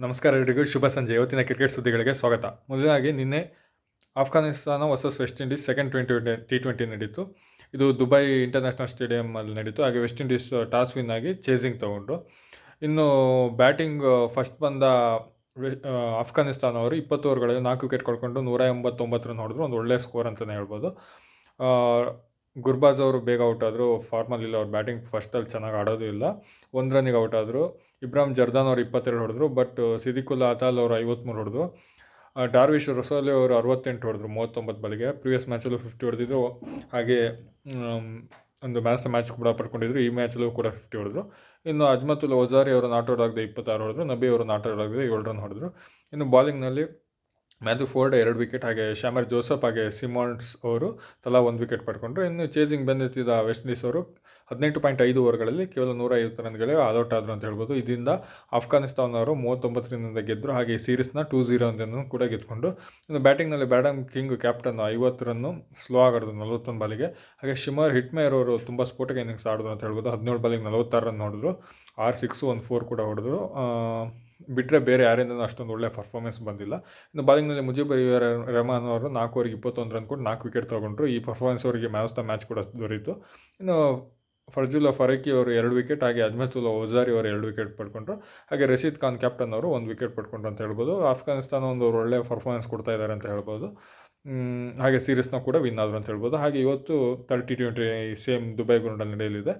ನಮಸ್ಕಾರ ಎಲ್ರಿಗೂ ಶುಭ ಸಂಜೆ. ಇವತ್ತಿನ ಕ್ರಿಕೆಟ್ ಸುದ್ದಿಗಳಿಗೆ ಸ್ವಾಗತ. ಮೊದಲಾಗಿ ನಿನ್ನೆ Afghanistan versus West Indies second twenty T twenty ನಡೀತು. ಇದು ದುಬೈ ಇಂಟರ್ನ್ಯಾಷನಲ್ ಸ್ಟೇಡಿಯಮಲ್ಲಿ ನಡೀತು. ಹಾಗೆ ವೆಸ್ಟ್ ಇಂಡೀಸ್ ಟಾಸ್ ವಿನ್ ಆಗಿ ಚೇಸಿಂಗ್ ತೊಗೊಂಡ್ರು. ಇನ್ನು ಬ್ಯಾಟಿಂಗ್ ಫಸ್ಟ್ ಬಂದ ವೆ- ಆ, ಆಫ್ಘಾನಿಸ್ತಾನ ಅವರು ಇಪ್ಪತ್ತು ಓವರ್ಗಳಲ್ಲಿ ನಾಲ್ಕು ವಿಕೆಟ್ ಕಳ್ಕೊಂಡು ನೂರ ಎಂಬತ್ತೊಂಬತ್ತು ರನ್ ಹೊಡೆದ್ರು. ಒಂದು ಒಳ್ಳೆಯ ಸ್ಕೋರ್ ಅಂತಲೇ ಹೇಳ್ಬೋದು. ಗುರ್ಬಾಜ್ ಅವರು ಬೇಗ ಔಟ್ ಆದರು, ಫಾರ್ಮಲ್ಲಿಲ್ಲ, ಅವ್ರು ಬ್ಯಾಟಿಂಗ್ ಫಸ್ಟಲ್ಲಿ ಚೆನ್ನಾಗಿ ಆಡೋದು ಇಲ್ಲ. ಒಂದು ರನ್ನಿಗೆ ಔಟ್ ಆದರು. ಇಬ್ರಾಮ್ ಜರ್ದಾನ್ ಅವರು ಇಪ್ಪತ್ತೆರಡು ಹೊಡೆದ್ರು, ಬಟ್ ಸಿದಿಕುಲ್ಲಾ ಅತಾಲ್ ಅವರು ಐವತ್ತ್ಮೂರು ಹೊಡೆದ್ರು. ಡಾರ್ವಿಶ್ ರಸೋಲಿ ಅವರು ಅರವತ್ತೆಂಟು ಹೊಡೆದ್ರು ಮೂವತ್ತೊಂಬತ್ತು ಬಲಿಗೆ. ಪ್ರಿವಿಯಸ್ ಮ್ಯಾಚಲ್ಲೂ ಫಿಫ್ಟಿ ಹೊಡೆದಿದ್ರು. ಹಾಗೆ ಒಂದು ಮ್ಯಾಚ್ ಮ್ಯಾಚ್ ಕೂಡ ಪಡ್ಕೊಂಡಿದ್ರು. ಈ ಮ್ಯಾಚಲ್ಲೂ ಕೂಡ ಫಿಫ್ಟಿ ಹೊಡೆದ್ರು. ಇನ್ನು ಅಜ್ಮತುಲ್ ಓಜಾರಿ ಅವರು ನಾಟ್ ಔಟ್ ಆಗದೆ ಇಪ್ಪತ್ತಾರು ಹೊಡೆದ್ರು. ನಬಿ ಅವರು ನಾಟ್ ಔಟ್ ಆಗದೆ ಏಳು ರನ್ ಹೊಡೆದ್ರು. ಇನ್ನು ಬಾಲಿಂಗ್ನಲ್ಲಿ ಮ್ಯಾಥ್ಯೂ ಫೋರ್ಡ್ ಎರಡು ವಿಕೆಟ್, ಹಾಗೆ ಶ್ಯಾಮರ್ ಜೋಸಫ್, ಹಾಗೆ ಸಿಮಾನ್ಸ್ ಅವರು ತಲಾ ಒಂದು ವಿಕೆಟ್ ಪಡ್ಕೊಂಡ್ರು. ಇನ್ನು ಚೇಸಿಂಗ್ ಬೆನ್ನತ್ತಿದ ವೆಸ್ಟ್ ಇಂಡೀಸ್ ಅವರು ಹದಿನೆಂಟು ಪಾಯಿಂಟ್ ಐದು ಓವರ್ಗಳಲ್ಲಿ ಕೇವಲ ನೂರ ಐವತ್ತು ರನ್ಗಳೇ ಆಲ್ಔಟ್ ಆದರು ಅಂತ ಹೇಳ್ಬೋದು. ಇದರಿಂದ ಆಫ್ಘಾನಿಸ್ತಾನ್ ಅವರು ಮೂವತ್ತೊಂಬತ್ತರಿಂದ ಗೆದ್ದರು ಹಾಗೆ ಸೀರೀಸ್ನ ಟೂ ಝೀರೋ ಅಂತಲೂ ಕೂಡ ಗೆದ್ದುಕೊಂಡು ಇನ್ನು ಬ್ಯಾಟಿಂಗ್ನಲ್ಲಿ ಬ್ಯಾಡಮ್ ಕಿಂಗ್ ಕ್ಯಾಪ್ಟನ್ ಐವತ್ತು ರನ್ನು ಸ್ಲೋ ಆಗಿರೋದು ನಲವತ್ತೊಂದು ಬಾಲಿಗೆ. ಹಾಗೆ ಶಿಮರ್ ಹಿಟ್ಮೇರ್ ಅವರು ತುಂಬ ಸ್ಫೋಟಕ ಇನ್ನಿಂಗ್ಸ್ ಆಡಿದ್ರು ಅಂತ ಹೇಳ್ಬೋದು. ಹದಿನೇಳು ಬಾಲಿಗೆ ನಲವತ್ತಾರು ರನ್ ಹೊಡೆದ್ರು. ಆರು ಸಿಕ್ಸು ಒಂದು ಫೋರ್ ಕೂಡ ಹೊಡೆದ್ರು. ಬಿಟ್ಟರೆ ಬೇರೆ ಯಾರಿಂದನೂ ಅಷ್ಟೊಂದು ಒಳ್ಳೆ ಪರ್ಫಾರ್ಮೆನ್ಸ್ ಬಂದಿಲ್ಲ. ಇನ್ನು ಬಾಲಿಂಗ್ನಲ್ಲಿ ಮುಜೀಬ್ ರೆಹಮಾನ್ ಅವರು ನಾಲ್ಕು ಓವರಿಗೆ ಇಪ್ಪತ್ತೊಂದು ರನ್ ಕೊಟ್ಟು ನಾಲ್ಕು ವಿಕೆಟ್ ತೊಗೊಂಡ್ರು. ಈ ಪರ್ಫಾರ್ಮೆನ್ಸ್ ಅವರಿಗೆ ಆಫ್ ದ ಮ್ಯಾಚ್ ಕೂಡ ದೊರೆಯಿತು ಇನ್ನು ಫರ್ಜುಲ್ಲಾ ಫರಕಿ ಅವರು ಎರಡು ವಿಕೆಟ್ ಹಾಗೆ ಅಜ್ಮತುಲ್ಲಾ ಓಜಾರಿ ಅವರು ಎರಡು ವಿಕೆಟ್ ಪಡ್ಕೊಂಡ್ರು. ಹಾಗೆ ರಶೀದ್ ಖಾನ್ ಕ್ಯಾಪ್ಟನ್ ಅವರು ಒಂದು ವಿಕೆಟ್ ಪಡ್ಕೊಂಡ್ರು ಅಂತ ಹೇಳ್ಬೋದು. ಆಫ್ಘಾನಿಸ್ತಾನ ಒಂದು ಒಳ್ಳೆ ಪರ್ಫಾರ್ಮೆನ್ಸ್ ಕೊಡ್ತಾ ಇದ್ದಾರೆ ಅಂತ ಹೇಳ್ಬೋದು. ಹಾಗೆ ಸೀರೀಸ್ನ ಕೂಡ ವಿನ್ ಆದರು ಅಂತ ಹೇಳ್ಬೋದು. ಹಾಗೆ ಇವತ್ತು ತರ್ಟಿ ಟ್ವೆಂಟಿ ಸೇಮ್ ದುಬೈ ಗ್ರೌಂಡಲ್ಲಿ ನಡೆಯಲಿದೆ.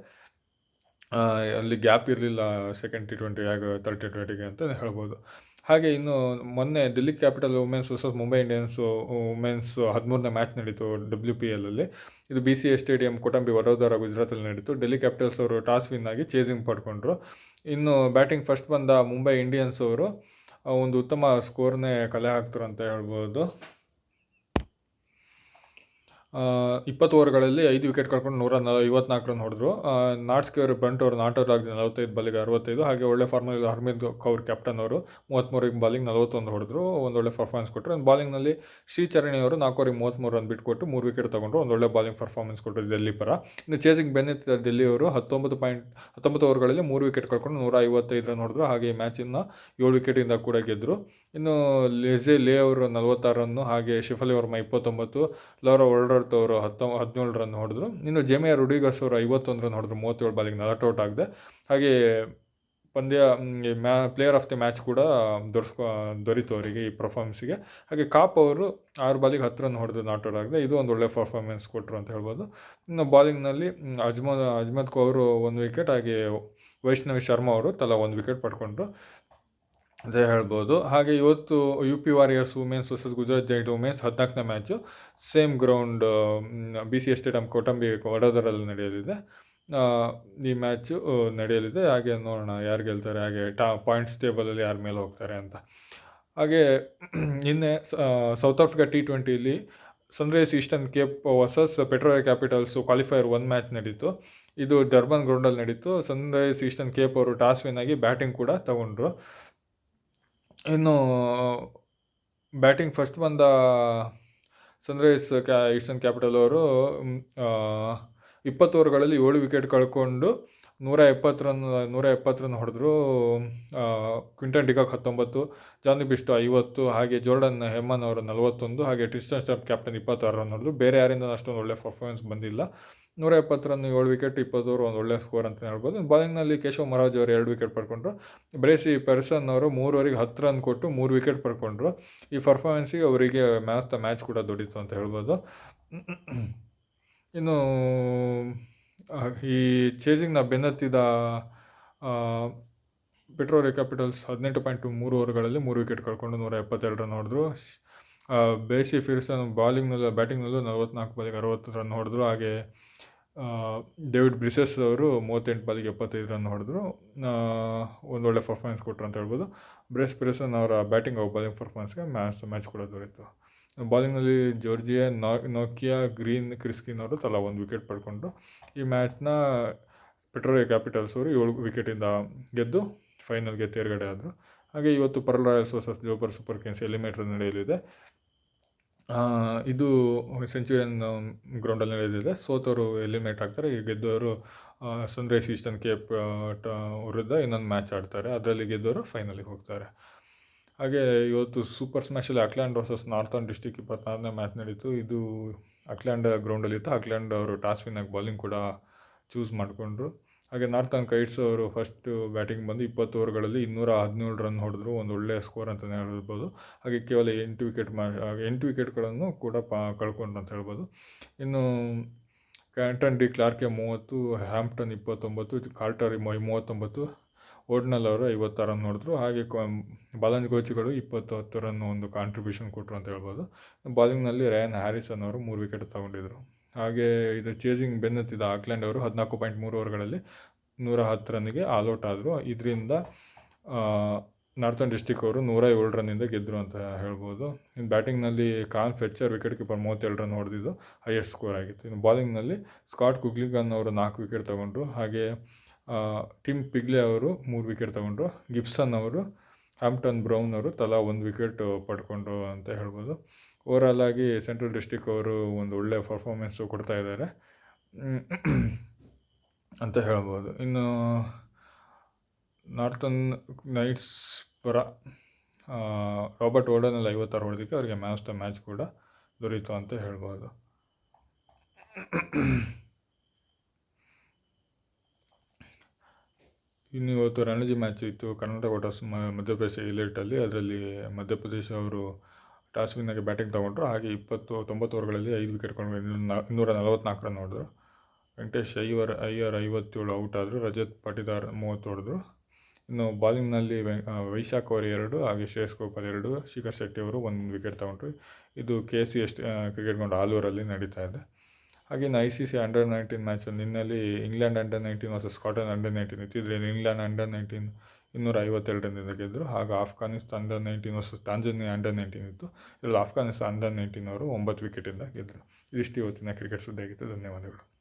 ಅಲ್ಲಿ ಗ್ಯಾಪ್ ಇರಲಿಲ್ಲ ಸೆಕೆಂಡ್ ಟಿ ಟ್ವೆಂಟಿ ಆಗ ಟಿ ಟ್ವೆಂಟಿಗೆ ಅಂತ ಹೇಳ್ಬೋದು. ಹಾಗೆ ಇನ್ನು ಮೊನ್ನೆ Delhi capital women's versus Mumbai Indians women's ಹದಿಮೂರನೇ ಮ್ಯಾಚ್ ನಡೀತು ಡಬ್ಲ್ಯೂ ಪಿ ಎಲ್ಲಲ್ಲಿ ಇದು B C A stadium Kotambi Vadodara ಗುಜರಾತಲ್ಲಿ ನಡೀತು. ಡೆಲ್ಲಿ ಕ್ಯಾಪಿಟಲ್ಸ್ ಅವರು ಟಾಸ್ ವಿನ್ ಆಗಿ ಚೇಸಿಂಗ್ ಪಡ್ಕೊಂಡ್ರು. ಇನ್ನು ಬ್ಯಾಟಿಂಗ್ ಫಸ್ಟ್ ಬಂದ ಮುಂಬೈ ಇಂಡಿಯನ್ಸ್ ಅವರು ಒಂದು ಉತ್ತಮ ಸ್ಕೋರ್ನೇ ಕಲೆ ಹಾಕ್ತಾರೆ ಅಂತ ಹೇಳ್ಬೋದು. ಇಪ್ಪತ್ತು ಓವರ್ಗಳಲ್ಲಿ ಐದು ವಿಕೆಟ್ ಕಳ್ಕೊಂಡು ನೂರ ನಲ ಐವತ್ನಾಲ್ಕು ರನ್ ಹೊಡೆದ್ರು ನಾಟ್ಸ್ಕೇರ್ ಬಂಟ್ ಅವರು ನಾಟ್ ಔಟ್ ಆಗಿದೆ ನಲವತ್ತೈದು, ಬಾಲಿಗೆ ಅರವತ್ತೈದು, ಹಾಗೆ ಒಳ್ಳೆ ಫಾರ್ಮಲ್ಲಿ ಹರ್ಮಿದ್ ಕೌರ್ ಕ್ಯಾಪ್ಟನ್ ಅವರು ಮೂವತ್ತ್ಮೂರಿಗೆ ಬಾಲಿಂಗ್ ನಲವತ್ತೊಂದು ಹೊಡೆದ್ರು. ಒಂದು ಒಳ್ಳೆ ಪರ್ಫಾರ್ಮೆನ್ಸ್ ಕೊಟ್ಟರು ಬಾಲಿಂಗ್ನಲ್ಲಿ ಶ್ರೀಚರಣಿ ಅವರು ನಾಲ್ಕೂವರೆಗೆ ಮೂವತ್ತ್ಮೂರು ರನ್ ಬಿಟ್ಕೊಟ್ಟು ಮೂರು ವಿಕೆಟ್ ತೊಗೊಂಡ್ರು. ಒಂದೊಳ್ಳೆ ಬಾಲಿಂಗ್ ಪರ್ಫಾರ್ಮೆನ್ಸ್ ಕೊಟ್ಟರು ದೆಲ್ಲಿ ಪರ. ಇನ್ನು ಚೇಸಿಂಗ್ ಬೆನ್ನಿತ್ ದೆಲ್ಲಿ ಅವರು ಹತ್ತೊಂಬತ್ತು ಪಾಯಿಂಟ್, ಹತ್ತೊಂಬತ್ತು ಓವರ್ಗಳಲ್ಲಿ ಮೂರು ವಿಕೆಟ್ ಕಳ್ಕೊಂಡು ನೂರ ಐವತ್ತೈದು ರನ್ ಹೊಡೆದ್ರು. ಹಾಗೆ ಈ ಮ್ಯಾಚಿನ ಏಳು ವಿಕೆಟಿಂದ ಕೂಡ ಗೆದ್ದರು ಇನ್ನು ಲೆಜೆ ಲೇ ಅವರು ನಲವತ್ತಾರು ರನ್ನು, ಹಾಗೆ ಶಿಫಲಿ ವರ್ಮ ಇಪ್ಪತ್ತೊಂಬತ್ತು, ಲೌರ ವರ್ಡರ್ಟ್ ಅವರು ಹತ್ತೊ ಹದಿನೇಳು ರನ್ ಹೊಡೆದ್ರು. ಇನ್ನು ಜೆಮಿಯ ರುಡಿಗಸ್ ಅವರು ಐವತ್ತೊಂದು ರನ್ ಹೊಡೆದ್ರು. ಮೂವತ್ತೇಳು ಬಾಲಿಗೆ ನಾಟ್ ಔಟ್ ಆಗಿದೆ. ಹಾಗೆ ಪಂದ್ಯ ಮ್ಯಾ, ಪ್ಲೇಯರ್ ಆಫ್ ದಿ ಮ್ಯಾಚ್ ಕೂಡ ದೊರೆಸ್ಕೊ, ದೊರೀತು ಅವರಿಗೆ ಈ ಪರ್ಫಾರ್ಮೆನ್ಸಿಗೆ ಹಾಗೆ ಕಾಪ್ ಅವರು ಆರು ಬಾಲಿಗೆ ಹತ್ತು ರನ್ ಹೊಡೆದು ನಾಟ್ ಔಟ್ ಆಗಿದೆ. ಇದು ಒಂದು ಒಳ್ಳೆ ಪರ್ಫಾರ್ಮೆನ್ಸ್ ಕೊಟ್ಟರು ಅಂತ ಹೇಳ್ಬೋದು. ಇನ್ನು ಬಾಲಿಂಗ್ನಲ್ಲಿ ಅಜ್ಮದ್ ಅಜ್ಮದ್ ಅವರು ಒಂದು ವಿಕೆಟ್ ಹಾಗೆ ವೈಷ್ಣವಿ ಶರ್ಮಾ ಅವರು ತಲಾ ಒಂದು ವಿಕೆಟ್ ಪಡ್ಕೊಂಡ್ರು. ಅದೇ ಹೇಳ್ಬೋದು. ಹಾಗೆ ಇವತ್ತು U P warriors women's versus Gujarat giant women's ಹದಿನಾಲ್ಕನೇ match same ground B C S stadium Kotambi ವಡೋದರಲ್ಲಿ ನಡೆಯಲಿದೆ. ಈ ಮ್ಯಾಚು ನಡೆಯಲಿದೆ. ಹಾಗೆ ನೋಡೋಣ ಯಾರು ಗೆಲ್ತಾರೆ, ಹಾಗೆ ಟಾ ಪಾಯಿಂಟ್ಸ್ ಟೇಬಲಲ್ಲಿ ಯಾರ ಮೇಲೆ ಹೋಗ್ತಾರೆ ಅಂತ. ಹಾಗೆ ನಿನ್ನೆ South Africa T ಟ್ವೆಂಟಿಲಿ sunrise Eastern Cape versus petrol capitals qualifier one match ನಡೀತು. ಇದು ಡರ್ಬನ್ ಗ್ರೌಂಡಲ್ಲಿ ನಡೀತು. ಸನ್ರೈಸ್ ಈಸ್ಟರ್ನ್ ಕೇಪ್ ಅವರು ಟಾಸ್ ವಿನ್ ಆಗಿ ಬ್ಯಾಟಿಂಗ್ ಕೂಡ ತಗೊಂಡ್ರು. ಇನ್ನು ಬ್ಯಾಟಿಂಗ್ ಫಸ್ಟ್ ಬಂದ ಸನ್ರೈಸ್ ಕ್ಯಾ ಈಸ್ಟರ್ನ್ ಕ್ಯಾಪಿಟಲ್ ಅವರು ಇಪ್ಪತ್ತು ಓವರ್ಗಳಲ್ಲಿ ಏಳು ವಿಕೆಟ್ ಕಳ್ಕೊಂಡು ನೂರ ಎಪ್ಪತ್ತು ರನ್ ನೂರ ಎಪ್ಪತ್ತು ರನ್ ಹೊಡೆದ್ರು ಕ್ವಿಂಟನ್ ಡಿಕಾಕ್ ಹತ್ತೊಂಬತ್ತು ಜಾನಿ ಬಿಸ್ಟು ಐವತ್ತು, ಹಾಗೆ ಜೋರ್ಡನ್ ಹೆಮ್ಮನ್ ಅವರು ನಲವತ್ತೊಂದು, ಹಾಗೆ ಟ್ರಿಸ್ಟನ್ ಸ್ಟಾಪ್ ಕ್ಯಾಪ್ಟನ್ ಇಪ್ಪತ್ತಾರು ರನ್ ಹೊಡೆದ್ರು. ಬೇರೆ ಯಾರಿಂದ ಅಷ್ಟೊಂದು ಒಳ್ಳೆ ಪರ್ಫಾರ್ಮೆನ್ಸ್ ಬಂದಿಲ್ಲ. ನೂರ ಎಪ್ಪತ್ತು ರನ್ ಏಳು ವಿಕೆಟ್ ಇಪ್ಪತ್ತು ಓವರ್ ಒಂದು ಒಳ್ಳೆ ಸ್ಕೋರ್ ಅಂತ ಹೇಳ್ಬೋದು. ಬಾಲಿಂಗ್ನಲ್ಲಿ ಕೇಶವ್ ಮಹಾರಾಜ್ ಅವರು ಎರಡು ವಿಕೆಟ್ ಪಡ್ಕೊಂಡ್ರು. ಬ್ರೇಸಿ ಪೆರ್ಸನ್ ಅವರು ಮೂರುವರೆಗೆ ಹತ್ತು ರನ್ ಕೊಟ್ಟು ಮೂರು ವಿಕೆಟ್ ಪಡ್ಕೊಂಡ್ರು. ಈ ಪರ್ಫಾರ್ಮೆನ್ಸಿಗೆ ಅವರಿಗೆ ಮ್ಯಾಚ್ ದ ಮ್ಯಾಚ್ ಕೂಡ ದುಡಿತು ಅಂತ ಹೇಳ್ಬೋದು. ಇನ್ನು ಈ ಚೇಸಿಂಗ್ನ ಬೆನ್ನತ್ತಿದ ಪೆಟ್ರೋಲ್ ಕ್ಯಾಪಿಟಲ್ಸ್ ಹದಿನೆಂಟು ಪಾಯಿಂಟ್ ಮೂರು ಓವರ್ಗಳಲ್ಲಿ ಮೂರು ವಿಕೆಟ್ ಕಳ್ಕೊಂಡು ನೂರ ಎಪ್ಪತ್ತೆರಡು ರನ್ ಹೊಡೆದ್ರು ಬೇಸಿ ಫಿರ್ಸನ್ ಬಾಲಿಂಗ್ನಲ್ಲೂ ಬ್ಯಾಟಿಂಗ್ನಲ್ಲೂ ನಲವತ್ನಾಲ್ಕು ಬಾಲಿಗೆ ಅರವತ್ತು ರನ್ ಹೊಡೆದ್ರು. ಹಾಗೆ ಡೇವಿಡ್ ಬ್ರಿಸಸ್ ಅವರು ಮೂವತ್ತೆಂಟು ಬಾಲಿಗೆ ಎಪ್ಪತ್ತೈದು ರನ್ ಹೊಡೆದ್ರು. ಒಂದೊಳ್ಳೆ ಪರ್ಫಾರ್ಮೆನ್ಸ್ ಕೊಟ್ಟರು ಅಂತ ಹೇಳ್ಬೋದು. ಬ್ರೆಸ್ ಪಿರ್ಸನ್ ಅವರ ಬ್ಯಾಟಿಂಗ್ ಹಾಗೂ ಬಾಲಿಂಗ್ ಪರ್ಫಾರ್ಮೆನ್ಸ್ಗೆ ಮ್ಯಾಚ್ ಮ್ಯಾಚ್ ಕೂಡ ದೊರೆಯಿತು ಬಾಲಿಂಗ್ನಲ್ಲಿ ಜೋರ್ಜಿಯಾ ನೋಕಿಯಾ ಗ್ರೀನ್ ಕ್ರಿಸ್ಕಿನ್ ಅವರು ತಲಾ ಒಂದು ವಿಕೆಟ್ ಪಡ್ಕೊಂಡು ಈ ಮ್ಯಾಚ್ನ ಪೆಟ್ರೋಲಿಯ ಕ್ಯಾಪಿಟಲ್ಸ್ ಅವರು ಏಳು ವಿಕೆಟಿಂದ ಗೆದ್ದು ಫೈನಲ್ಗೆ ತೇರ್ಗಡೆ ಆದರು. ಹಾಗೆ ಇವತ್ತು Paarl Royals versus Joburg Super Kings eliminator ನಡೆಯಲಿದೆ. ಇದು ಸೆಂಚುರಿಯನ್ ಗ್ರೌಂಡಲ್ಲಿ ನಡೆದಿದೆ. ಸೋತವರು ಎಲಿಮಿನೇಟ್ ಆಗ್ತಾರೆ. ಈ ಗೆದ್ದವರು ಸನ್ರೈಸ್ ಈಸ್ಟರ್ನ್ ಕೇಪ್ ವಿರುದ್ಧ ಇನ್ನೊಂದು ಮ್ಯಾಚ್ ಆಡ್ತಾರೆ. ಅದರಲ್ಲಿ ಗೆದ್ದವರು ಫೈನಲಿಗೆ ಹೋಗ್ತಾರೆ. ಹಾಗೆ ಇವತ್ತು ಸೂಪರ್ ಸ್ಮ್ಯಾಶಲ್ಲಿ ಅಕ್ಲ್ಯಾಂಡ್ ವರ್ಸಸ್ ನಾರ್ಥನ್ ಡಿಸ್ಟಿಕ್ ಇಪ್ಪತ್ತಾರನೇ ಮ್ಯಾಚ್ ನಡೀತು. ಇದು ಅಕ್ಲ್ಯಾಂಡ್ ಗ್ರೌಂಡಲ್ಲಿತ್ತು ಅಕ್ಲ್ಯಾಂಡ್ ಅವರು ಟಾಸ್ ವಿನ್ನಾಗಿ ಬೌಲಿಂಗ್ ಕೂಡ ಚೂಸ್ ಮಾಡಿಕೊಂಡ್ರು. ಹಾಗೆ ನಾರ್ಥನ್ ಕೈಟ್ಸ್ ಅವರು ಫಸ್ಟು ಬ್ಯಾಟಿಂಗ್ ಬಂದು ಇಪ್ಪತ್ತು ಓವರ್ಗಳಲ್ಲಿ ಇನ್ನೂರ ಹದಿನೇಳು ರನ್ ಹೊಡೆದ್ರು, ಒಂದು ಒಳ್ಳೆಯ ಸ್ಕೋರ್ ಅಂತಲೇ ಹೇಳ್ಬೋದು. ಹಾಗೆ ಕೇವಲ ಎಂಟು ವಿಕೆಟ್ ಮಾ ಎಂಟು ವಿಕೆಟ್ಗಳನ್ನು ಕೂಡ ಪಾ, ಕಳ್ಕೊಂಡ್ರು ಅಂತ ಹೇಳ್ಬೋದು. ಇನ್ನು ಕ್ಯಾಂಟನ್ ಡಿ ಕ್ಲಾರ್ಕೆ ಮೂವತ್ತು, ಹ್ಯಾಂಪ್ಟನ್ ಇಪ್ಪತ್ತೊಂಬತ್ತು ಕಾರ್ಟರ್ ಮೂವತ್ತೊಂಬತ್ತು, ಓಡ್ನಲ್ ಅವರು ಐವತ್ತು ರನ್ ನೋಡಿದ್ರು ಹಾಗೆ ಬಾಲಂಜ್ ಗೋಚಿಗಳು ಇಪ್ಪತ್ತು ಹತ್ತು ರನ್ ಒಂದು ಕಾಂಟ್ರಿಬ್ಯೂಷನ್ ಕೊಟ್ಟರು ಅಂತ ಹೇಳ್ಬೋದು. ಬಾಲಿಂಗ್ನಲ್ಲಿ ರಯಾನ್ ಹ್ಯಾರಿಸನ್ ಅವರು ಮೂರು ವಿಕೆಟ್ ತಗೊಂಡಿದ್ರು. ಹಾಗೆ ಇದು ಚೇಸಿಂಗ್ ಬೆನ್ನತ್ತಿದ ಆಕ್ಲೆಂಡ್ ಅವರು ಹದಿನಾಲ್ಕು ಪಾಯಿಂಟ್ ಮೂರು ಓವರ್ಗಳಲ್ಲಿ ನೂರ ಹತ್ತು ರನ್ನಿಗೆ ಆಲ್ಔಟ್ ಆದರು. ಇದರಿಂದ ನಾರ್ತನ್ ಡಿಸ್ಟಿಕ್ ಅವರು ನೂರ ಏಳು ರನ್ನಿಂದ ಗೆದ್ದರು ಅಂತ ಹೇಳ್ಬೋದು. ಇನ್ನು ಬ್ಯಾಟಿಂಗ್ನಲ್ಲಿ ಕಾನ್ ಫೆಚ್ಚರ್ ವಿಕೆಟ್ ಕೀಪರ್ ಮೂವತ್ತೇಳು ರನ್ ಹೊಡೆದಿದ್ದು ಹೈಯೆಸ್ಟ್ ಸ್ಕೋರ್ ಆಗಿತ್ತು. ಇನ್ನು ಬಾಲಿಂಗ್ನಲ್ಲಿ ಸ್ಕಾಟ್ ಕುಗ್ಲಿಗನ್ ಅವರು ನಾಲ್ಕು ವಿಕೆಟ್ ತಗೊಂಡ್ರು. ಹಾಗೆ ಟಿಮ್ ಪಿಗ್ಲೆ ಅವರು ಮೂರು ವಿಕೆಟ್ ತೊಗೊಂಡ್ರು. ಗಿಬ್ಸನ್ ಅವರು ಹ್ಯಾಂಪ್ಟನ್ ಬ್ರೌನ್ ಅವರು ತಲಾ ಒಂದು ವಿಕೆಟ್ ಪಡ್ಕೊಂಡ್ರು ಅಂತ ಹೇಳ್ಬೋದು. ಓವರಾಲ್ ಆಗಿ ಸೆಂಟ್ರಲ್ ಡಿಸ್ಟಿಕ್ ಅವರು ಒಂದು ಒಳ್ಳೆಯ ಪರ್ಫಾರ್ಮೆನ್ಸು ಕೊಡ್ತಾ ಇದ್ದಾರೆ. ಅಂತ ಹೇಳ್ಬೋದು. ಇನ್ನು ನಾರ್ತನ್ ನೈಟ್ಸ್ ಪರ ರಾಬರ್ಟ್ ಓಡನಲ್ಲಿ ಐವತ್ತಾರು ಹೊಡೆದಕ್ಕೆ ಅವರಿಗೆ ಮ್ಯಾಚ್ ದ ಮ್ಯಾಚ್ ಕೂಡ ದೊರೀತು ಅಂತ ಹೇಳ್ಬೋದು. ಇನ್ನು ಇವತ್ತು ರಣಜಿ ಮ್ಯಾಚ್ ಇತ್ತು ಕರ್ನಾಟಕ ವಾಟರ್ಸ್ ಮಧ್ಯಪ್ರದೇಶ ಇಲೇಟಲ್ಲಿ ಅದರಲ್ಲಿ ಮಧ್ಯಪ್ರದೇಶ ಅವರು ಟಾಸ್ ವಿನ್ನಾಗಿ ಬ್ಯಾಟಿಂಗ್ ತೊಗೊಂಡ್ರು. ಹಾಗೆ ಇಪ್ಪತ್ತು, ತೊಂಬತ್ತು ಓವರ್ಗಳಲ್ಲಿ ಐದು ವಿಕೆಟ್ ಕೊಂಡು ಇನ್ನೂರ ನಲವತ್ತ್ನಾಲ್ಕು ರನ್ ಹೊಡೆದ್ರು. ವೆಂಕಟೇಶ್ ಐವರ್, ಐಯರ್ ಐವತ್ತೇಳು ಔಟ್ ಆದರು. ರಜತ್ ಪಾಟಿದಾರ್ ಮೂವತ್ತು ಹೊಡೆದ್ರು. ಇನ್ನು ಬಾಲಿಂಗ್ನಲ್ಲಿ ವೈಶಾಖ್ ಅವರು ಎರಡು, ಹಾಗೆ ಶ್ರೇಯಸ್ ಗೋಪಾಲ್ ಎರಡು, ಶಿಖರ್ ಶೆಟ್ಟಿ ಅವರು ಒಂದು ವಿಕೆಟ್ ತೊಗೊಂಡ್ರು. ಇದು K C S cricket ground ಆಲೂರಲ್ಲಿ ನಡೀತಾ ಇದೆ. ಹಾಗೆ I C C under nineteen match ನಿನ್ನಲ್ಲಿ England under nineteen versus Scotland under nineteen ಇತ್ತು ಇಂಗ್ಲೆಂಡ್ ಅಂಡರ್ ನೈನ್ಟೀನ್ ಇನ್ನೂರ ಐವತ್ತೆರಡರಿಂದ ಗೆದ್ದರು ಹಾಗೂ Afghanistan under nineteen versus Tanzania under nineteen ಇತ್ತು. ಇಲ್ಲಿ ಆಫ್ಘಾನಿಸ್ತಾನ ಅಂಡರ್ ನೈನ್ಟೀನ್ ಅವರು ಒಂಬತ್ತು ವಿಕೆಟಿಂದ ಗೆದ್ದರು ಇದಿಷ್ಟು ಇವತ್ತಿನ ಕ್ರಿಕೆಟ್ ಸುದ್ದಿಯಾಗಿತ್ತು. ಧನ್ಯವಾದಗಳು.